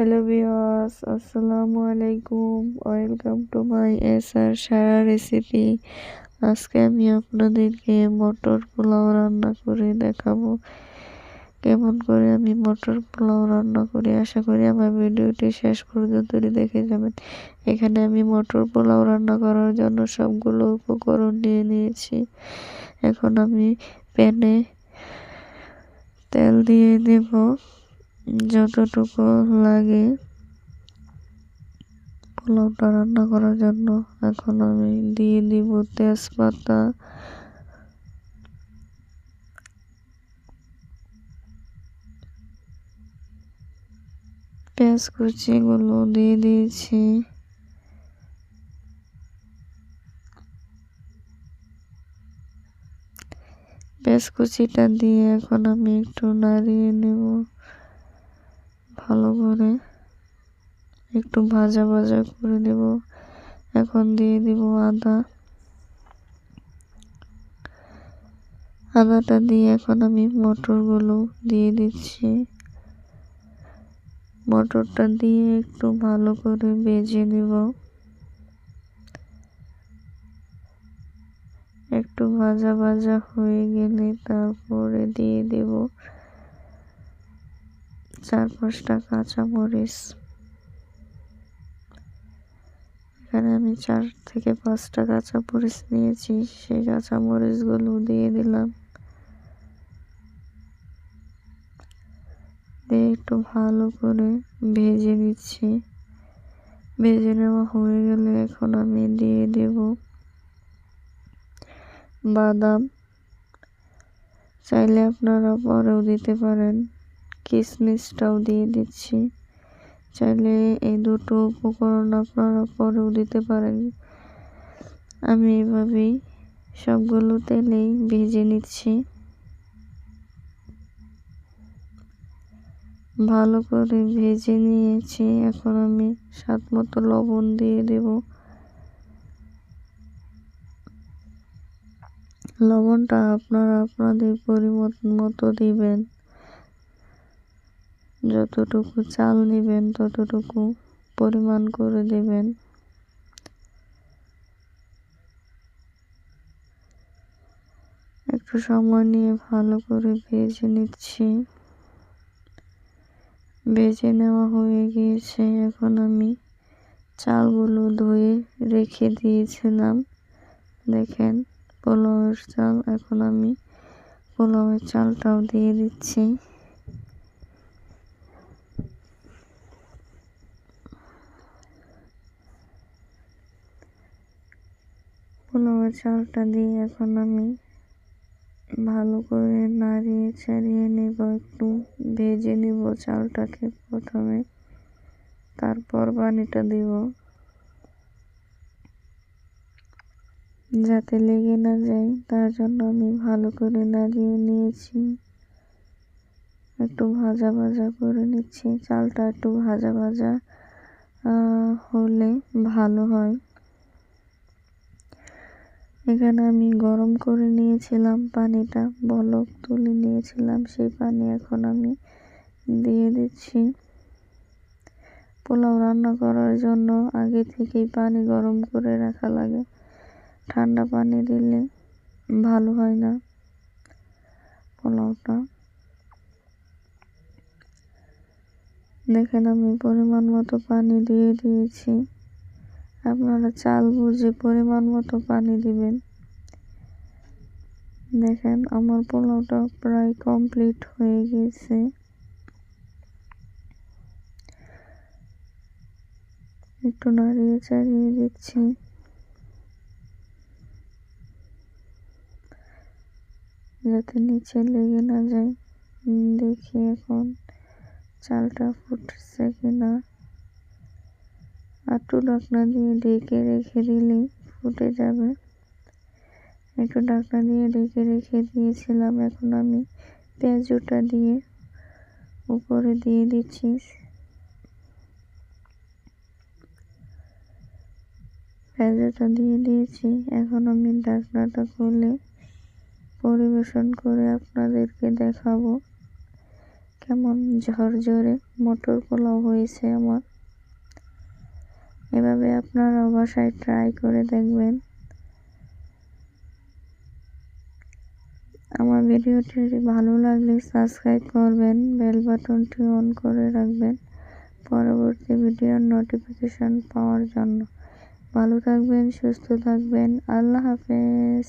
Hello viewers আসসালামু আলাইকুম। Welcome to my S R Sara recipe. আজকে আমি আপনাদেরকে মটর পোলাও রান্না করে দেখাবো। কেমন করে আমি মটর পোলাও রান্না করি, আশা করি আমার ভিডিওটি শেষ পর্যন্ত দেখে যাবেন। এখানে আমি মটর পোলাও রান্না করার জন্য সবগুলো উপকরণ নিয়ে নিয়েছি। এখন আমি প্যানে তেল দিয়ে দেব। যতটুকু লাগে পোলাওটা রান্না করার জন্য। এখন আমি দিয়ে দিব তেজপাতা। পেঁয়াজ কুচিগুলো দিয়ে দিয়েছি। পেঁয়াজ কুচিটা দিয়ে এখন আমি একটু নাড়িয়ে নেব। ভালো করে একটু ভাজা ভাজা করে দেব। এখন দিয়ে দিব আদা। আদাটা দিয়ে এখন আমি মটরগুলো দিয়ে দিচ্ছি। মটরটা দিয়ে একটু ভালো করে বেজে নেব। একটু ভাজা ভাজা হয়ে গেলে তারপরে দিয়ে দেব চার পাঁচটা কাঁচামরিচ এখানে আমি চার থেকে পাঁচটা কাঁচামরিচ নিয়েছি, সেই কাঁচামরিচগুলো দিয়ে দিলাম। দিয়ে একটু ভালো করে ভেজে নিচ্ছি। ভেজে নেওয়া হয়ে গেলে এখন আমি দিয়ে দেব বাদাম। চাইলে আপনারা পরেও দিতে পারেন। কিশমিশটাও দিয়ে দিচ্ছি। চাইলে এই দুটো উপকরণ আপনারা পরেও দিতে পারেন। আমি এভাবেই সবগুলো তেলেই ভেজে নিচ্ছি। ভালো করে ভেজে নিয়েছি। এখন আমি স্বাদ মতো লবণ দিয়ে দেব। লবণটা আপনারা আপনাদের পরিমত মতো দিবেন। যতটুকু চাল নেবেন ততটুকু পরিমাণ করে দেবেন। একটু সময় নিয়ে ভালো করে ভেজে নিচ্ছি। ভেজে নেওয়া হয়ে গিয়েছে। এখন আমি চালগুলো ধুয়ে রেখে দিয়েছিলাম। দেখেন, পোলাওয়ের চাল। এখন আমি পোলাওয়ের চালটাও দিয়ে দিচ্ছি। পোলাওয়ের চালটা দিয়ে এখন আমি ভালো করে নাড়িয়ে ছাড়িয়ে নেব, একটু ভেজে নেব চালটাকে প্রথমে। তারপর পানিটা দিব। যাতে লেগে না যায়, তার জন্য আমি ভালো করে নাড়িয়ে নিয়েছি। একটু ভাজা ভাজা করে নিচ্ছি। চালটা একটু ভাজা ভাজা হলে ভালো হয়। এখানে আমি গরম করে নিয়েছিলাম পানিটা, বলক তুলে নিয়েছিলাম, সেই পানি এখন আমি দিয়ে দিচ্ছি। পোলাও রান্না করার জন্য আগে থেকেই পানি গরম করে রাখা লাগে। ঠান্ডা পানি দিলে ভালো হয় না পোলাওটা। দেখেন আমি পরিমাণ মতো পানি দিয়ে দিয়েছি। আপনারা চাল বুঝে পরিমাণ মতো পানি দিবেন। দেখেন, আমার পোলাওটা প্রায় কমপ্লিট হয়ে গেছে। একটু নাড়িয়ে চাড়িয়ে দিচ্ছি। যাতে নিচে লেগে না যায়। দেখি এখন চালটা ফুটছে কিনা। আটু ঢাকনা দিয়ে ঢেকে রেখে দিলেই ফুটে যাবে। একটু ঢাকনা দিয়ে ঢেকে রেখে দিয়েছিলাম, এখন আমি পেঁয়াজটা দিয়ে উপরে দিয়ে দিচ্ছি। পেঁয়াজটা দিয়ে দিয়েছি, এখন আমি ঢাকনাটা খুলে পরিবেশন করে আপনাদেরকে দেখাবো। কেমন ঝরঝরে মটর পোলাও হয়েছে আমার। এভাবে আপনারা বাসায় ট্রাই করে দেখবেন। আমার ভিডিওটি ভালো লাগলে সাবস্ক্রাইব করবেন বেল বাটনটি অন করে রাখবেন পরবর্তী ভিডিওর নোটিফিকেশন পাওয়ার জন্য। ভালো থাকবেন, সুস্থ থাকবেন, আল্লাহ হাফেজ।